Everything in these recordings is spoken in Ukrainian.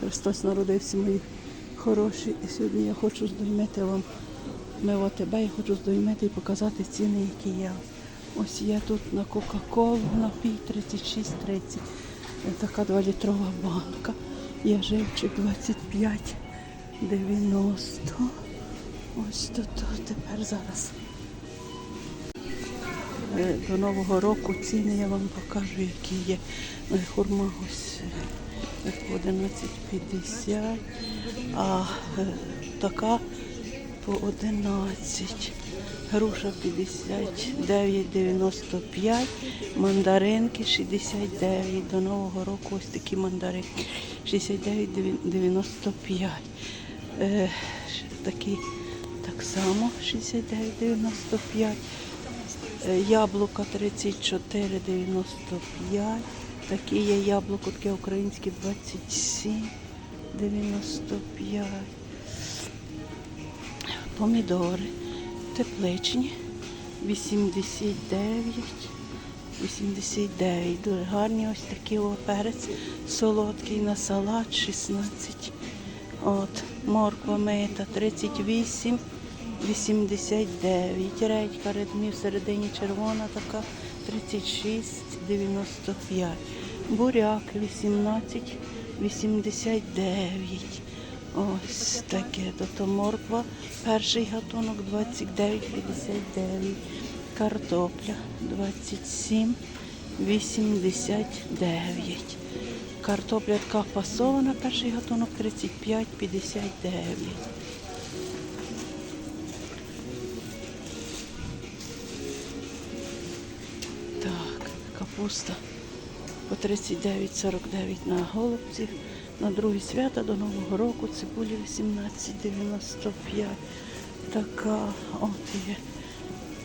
Христос народився, мої хороші. І сьогодні я хочу здоймити вам миво тебе, я хочу здоймити і показати ціни, які є. Ось є тут на Кока-Колу напій 36,30. Е, Така 2-літрова банка. Є живчик 25,90. Ось тут тепер зараз. Е, До Нового року ціни я вам покажу, які є. Е, Хурма ось 11,50, а е, така по 11. Груша 59,95, мандаринки 69. До Нового року ось такі мандаринки 69,95. Е, такі так само 69,95. Е, Яблука 34,95. Такі є яблуко, таке українське 27,95. Помідори тепличні 89. 89. Дуже гарні ось такі о, перець солодкий на салат 16. От, морква мита 38. 89. Редька редмі всередині червона така 36,95. Буряк 18, 89. Ось таке. Тобто морква. Перший гатунок 29,59. Картопля 27, 89. Картопля така фасована, перший гатунок 35,59. Так, капуста по 39,49 на голубці. На другі свята до Нового року цибулі 18,95. Така от є.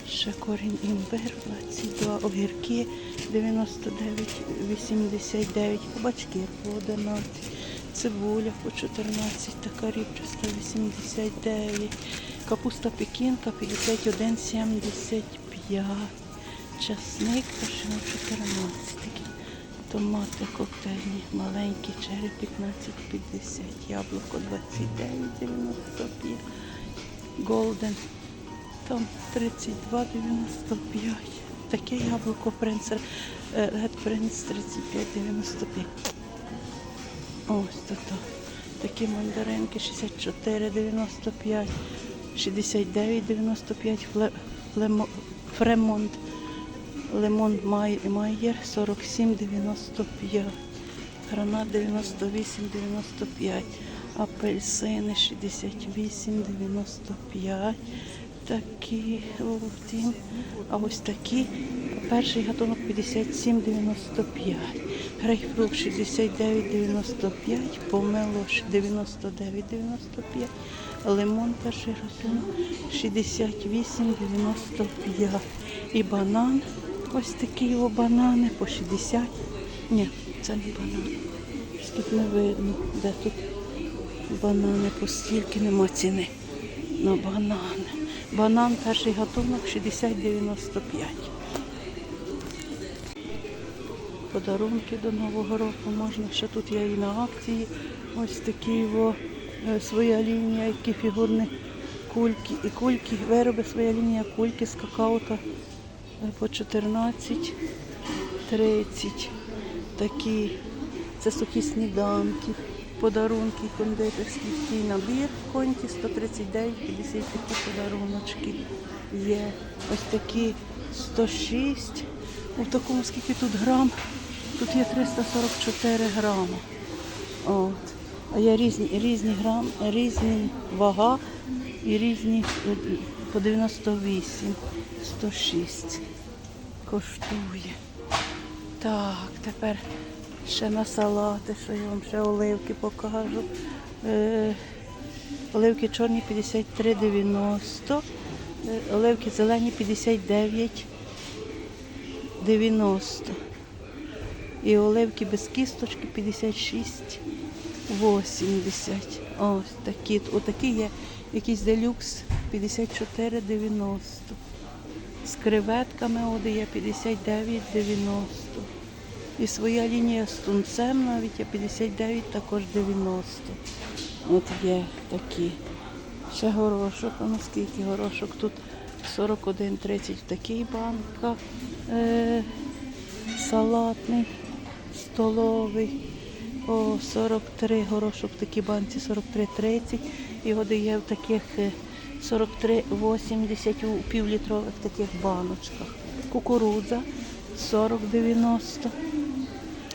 Ще корінь імбир 22, огірки 99,89, кабачки по 11, цибуля по 14, така рібчаста 89, капуста пекінка 51,75, часник пошив 14 такі. Томати коктейльні, маленькі, черри 15,50, яблуко 29,95, голден там 32,95. Таке яблуко принц, Red Prince 35,95. Ось тут. Такі мандаринки 64,95, 69,95, Фле- Флемо- Фремонт, Лемон Май- Майєр 47,95, гранат 98,95, апельсини 68,95. Такі втім, а ось такі. Перший гатунок 57,95. Грейпфрут 69,95, помело 99,95, лимон перший гатунок 68,95. І банан, ось такі його банани по 60. Ні, це не банан. Тут не видно, де тут банани, по скільки нема ціни на банани. Банан перший гатунок 60,95. Подарунки до Нового року можна. Ще тут є і на акції. Ось такі його, е, своя лінія, які фігурні кульки. І кульки, вироби своя лінія, кульки з какао-то е, по 14, 30. Такі, це сухі сніданки, подарунки, кондитерський такий набір коньки 139, 50 такі подаруночки є. Ось такі 106. У такому скільки тут грам? Тут є 344 грами. От. А є різні, різні грам, різні вага і різні е, по 98, 106 коштує. Так, тепер ще на салати, що я вам ще оливки покажу. Е, оливки чорні 53,90, е, оливки зелені 59,90. І оливки без кісточки 56,80. Ось такі. Отакі є якийсь делюкс 54,90. З креветками оди є 59,90. І своя лінія з тунцем навіть є 59, також 90. От є такі. Ще горошок, а ну скільки горошок тут 41,30 в такий банках. Е, салатний, столовий. О, 43 горошок в такій банці 43,30. І води є в таких е, 43,80 у півлітрових таких баночках. Кукурудза 40,90.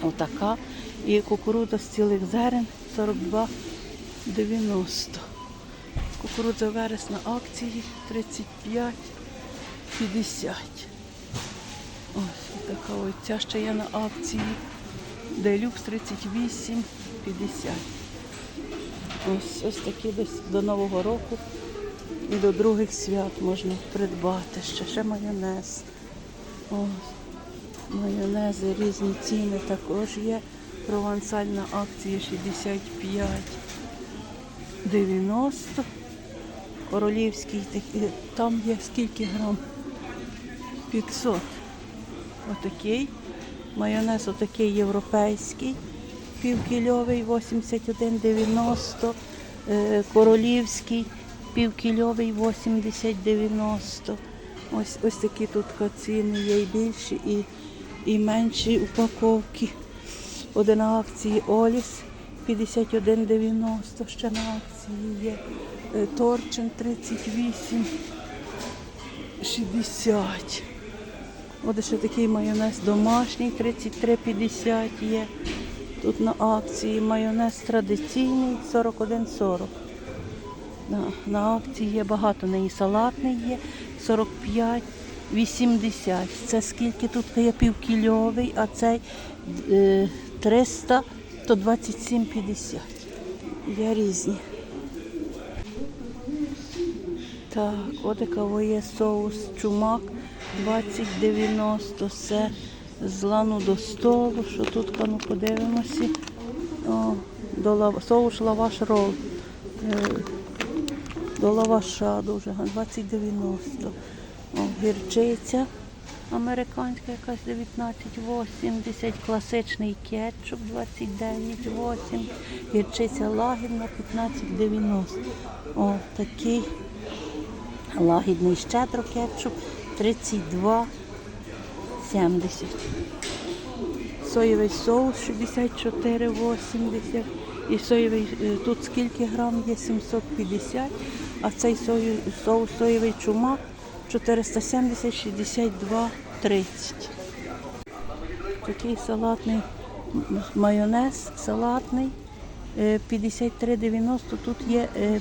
Отака. І кукурудза з цілих зерен 42,90. Кукурудза верес на акції 35,50. Ось така ось. Ця ще є на акції. Делюкс 38,50. Ось, ось такі десь до Нового року і до других свят можна придбати. Ще, ще майонез. Ось. Майонези, різні ціни також є. Провансаль на акції 65. 90. Королівський. Там є скільки грам? 500. Отакий. Майонез отакий європейський. Півкільовий 81,90. Е, Королівський півкільовий 80,90. Ось, ось такі тут ціни є і більші, і, і менші упаковки. Один на акції Оліс 51,90 ще на акції є. Торчин 38, 60. От ще такий майонез домашній 33,50 є. Тут на акції майонез традиційний 41,40. На, на акції є багато, неї салатний є 45, 80. Це скільки тут є півкільовий, а цей е, 300, то 27,50. Є різні. Так, от якого є соус чумак 2090. Все з лану до столу. Що тут, ну подивимося. О, до лав... Соус лаваш рол. До лаваша дуже 2090. О, гірчиця американська якась 19,80. Класичний кетчуп 29,8. Гірчиця лагідна 15,90. О, такий лагідний щедро кетчуп 32,70. Соєвий соус 64,80. І соєвий, е, тут скільки грам є? 750, а цей соус соєвий чумак 470, 62, 30. Такий салатний майонез салатний е, 53,90. Тут є е,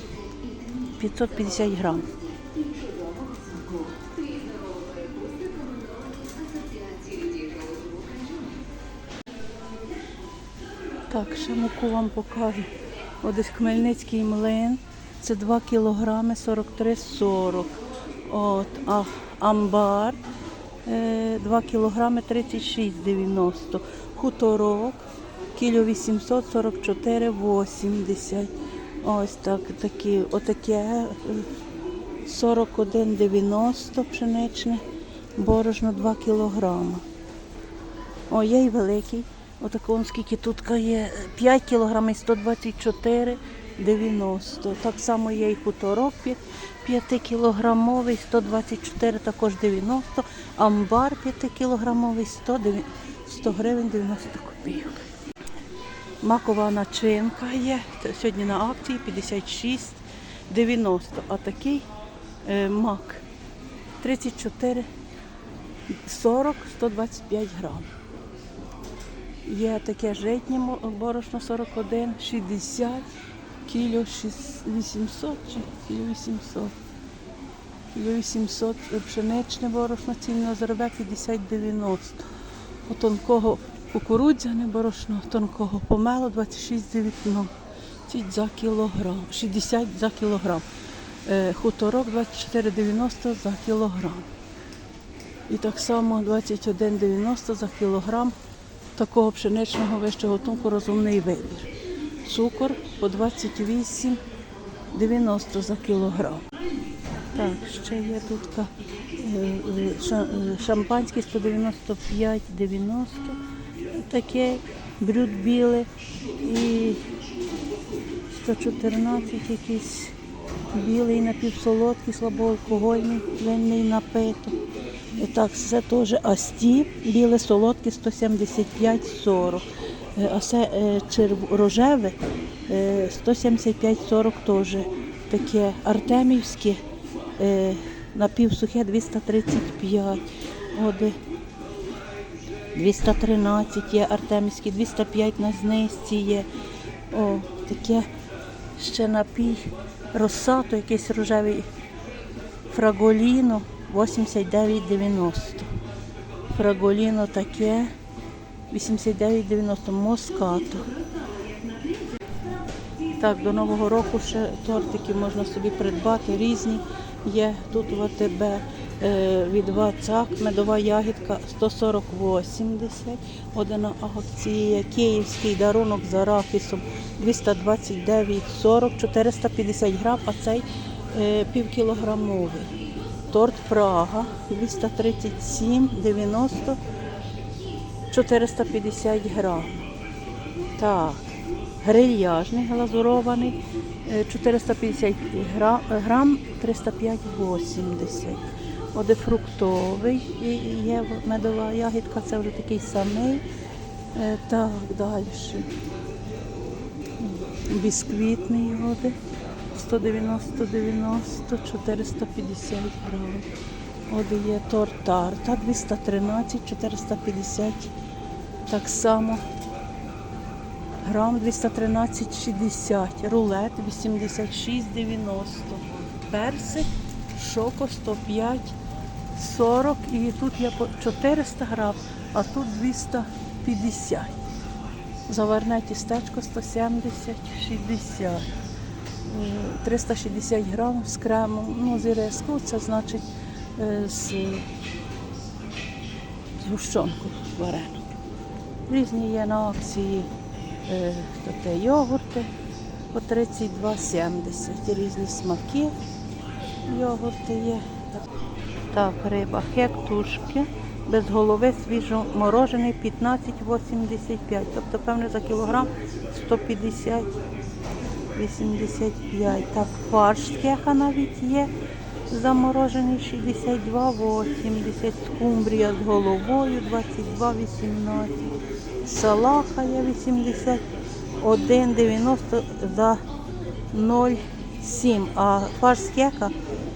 550 грам. Так, ще муку вам покажу. Ось Хмельницький млин. Це 2 кілограми 43,40. От, а амбар е, 2 кілограми 36,90. Хуторок кіло 844,80. Ось так, такі, отаке е, 41,90 пшеничне, борошно 2 кілограми. О, є і великий. Отакий, скільки тут є 5 кг і 124 90. Так само є і хуторок 5 кілограмовий, 124 також 90. Амбар 5 кілограмовий, 100, 100 гривень 90 копійок. Макова начинка є. Сьогодні на акції 56 90. А такий е, мак 34 40 125 грам. Є таке житнє борошно 41, 60, кіло 800 чи кіло 800. Кіло 800 пшеничне борошно цінно заробе 50-90. У тонкого кукурудзяне борошно, тонкого помело 26,19 за кілограм, 60 за кілограм. Е, Хуторок 24,90 за кілограм. І так само 21,90 за кілограм такого пшеничного вищого готунку розумний вибір. Цукор по 28,90 за кілограм. Так, ще є тут е, е, е, 195,90. таке, брюд біле і 114 якийсь білий напівсолодкий, слабоалкогольний винний напиток. І так, це теж Асті, біле солодке 175,40. Е, А це е, рожеве е, 175,40 теж таке артемівське е, напівсухе 235. Оде 213 є артемівські, 205 на знизці є. О, таке ще напій Росато, якийсь рожевий фраголіно 89,90. Фраголіно таке 89,90 Москато. Так, до Нового року ще тортики можна собі придбати різні. Є тут в АТБ е, від Вацак, медова ягідка 140,80. Одна акція. Київський дарунок з арахісом 229,40, 450 грам, а цей е, півкілограмовий. Торт Прага 237,90, 450 грам. Так, грильяжний глазурований, е, 450 гра- грам, 305,80. Оде фруктовий і є медова ягідка, це вже такий самий. Е, Так, далі. Бісквітний оде 190-90, 450 грам. Оде є торт тарта 213, 450. Так само грам 213,60, рулет 86,90, персик, шоко 105, 40 і тут по 400 грам, а тут 250. Заварне тістечко 170, 60. Е, 360 грам з кремом, ну, з іриску, це значить е, з, з гущонкою варену. Різні є на акції е, йогурти по 32,70. Різні смаки. Йогурти є. Так, риба, хек-тушки. Без голови свіжоморожений 15,85. Тобто, певне, за кілограм 150 85. Так, фарш з кеха навіть є. Заморожений 62,80. Скумбрія з головою 22,18. Салаха є 81,90 за 0,7. А фарш з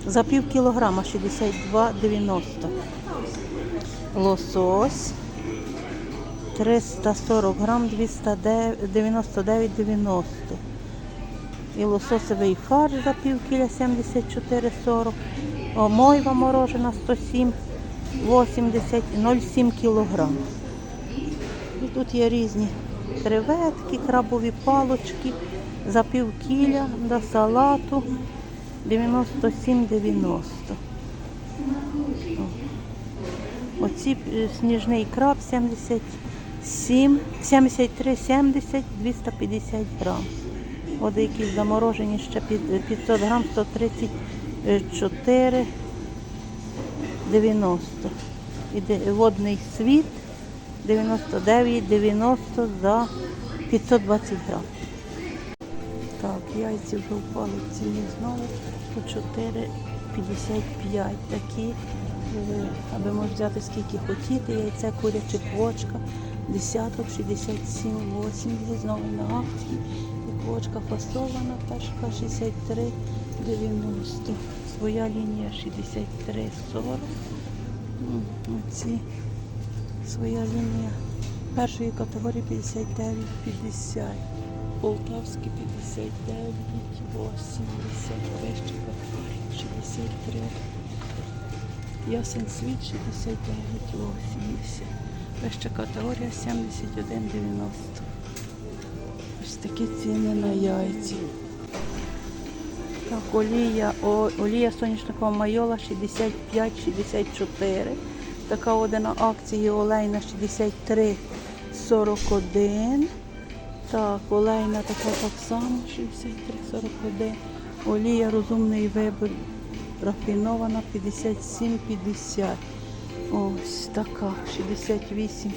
за пів кілограма 62,90. Лосось 340 грам 299,90. І лососовий фарш за пів кіля 74,40. О, Мойва морожена 107,80, 0,7 кілограм. І тут є різні креветки, крабові палочки за пів кіля до салату 97,90. Оці сніжний краб 77, 73,70, 250 грам. От якісь заморожені ще під 500 грам 134 90. Іде водний світ 99,90 за 520 грам. Так, яйці вже впали в ціні знову по 4,55 такі. е, Аби можна взяти скільки хотіти, яйце куряче квочка, десяток 67,80, знову на акції. І квочка фасована, першка 63,90. Своя лінія 63,40. М, Оці своя лінія першої категорії 59,50. Полтавський 59, 80, вища категорія 63. Ясен світ 69, 80. Вища категорія 71,90. Такі ціни на яйці. Так, олія, о, олія соняшникова майола 65-64. Така одна акція олейна 63,41. Так, олейна така так само 63,41. Олія розумний вибір рафінована 57,50. Ось така 68.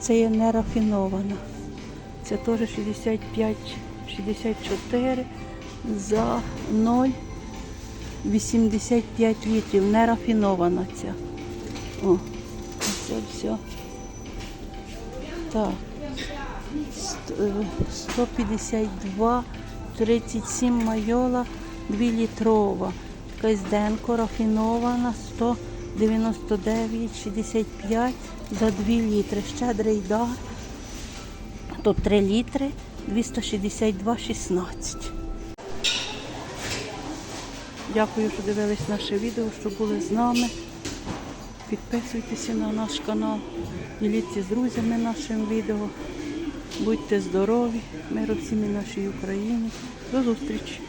83. Це є нерафінована. Це теж 65, 64 за 0,85 літрів. Нерафінована ця. О, це все. Так. Е, 152, 37 майола, 2 літрова. Казденко рафінована 199, 65 за 2 літри. Щедрий дар. Тут 3 літри, 262, 16. Дякую, що дивились наше відео, що були з нами. Підписуйтеся на наш канал, діліться з друзями нашим відео. Будьте здорові, миру всім і нашій Україні. До зустрічі!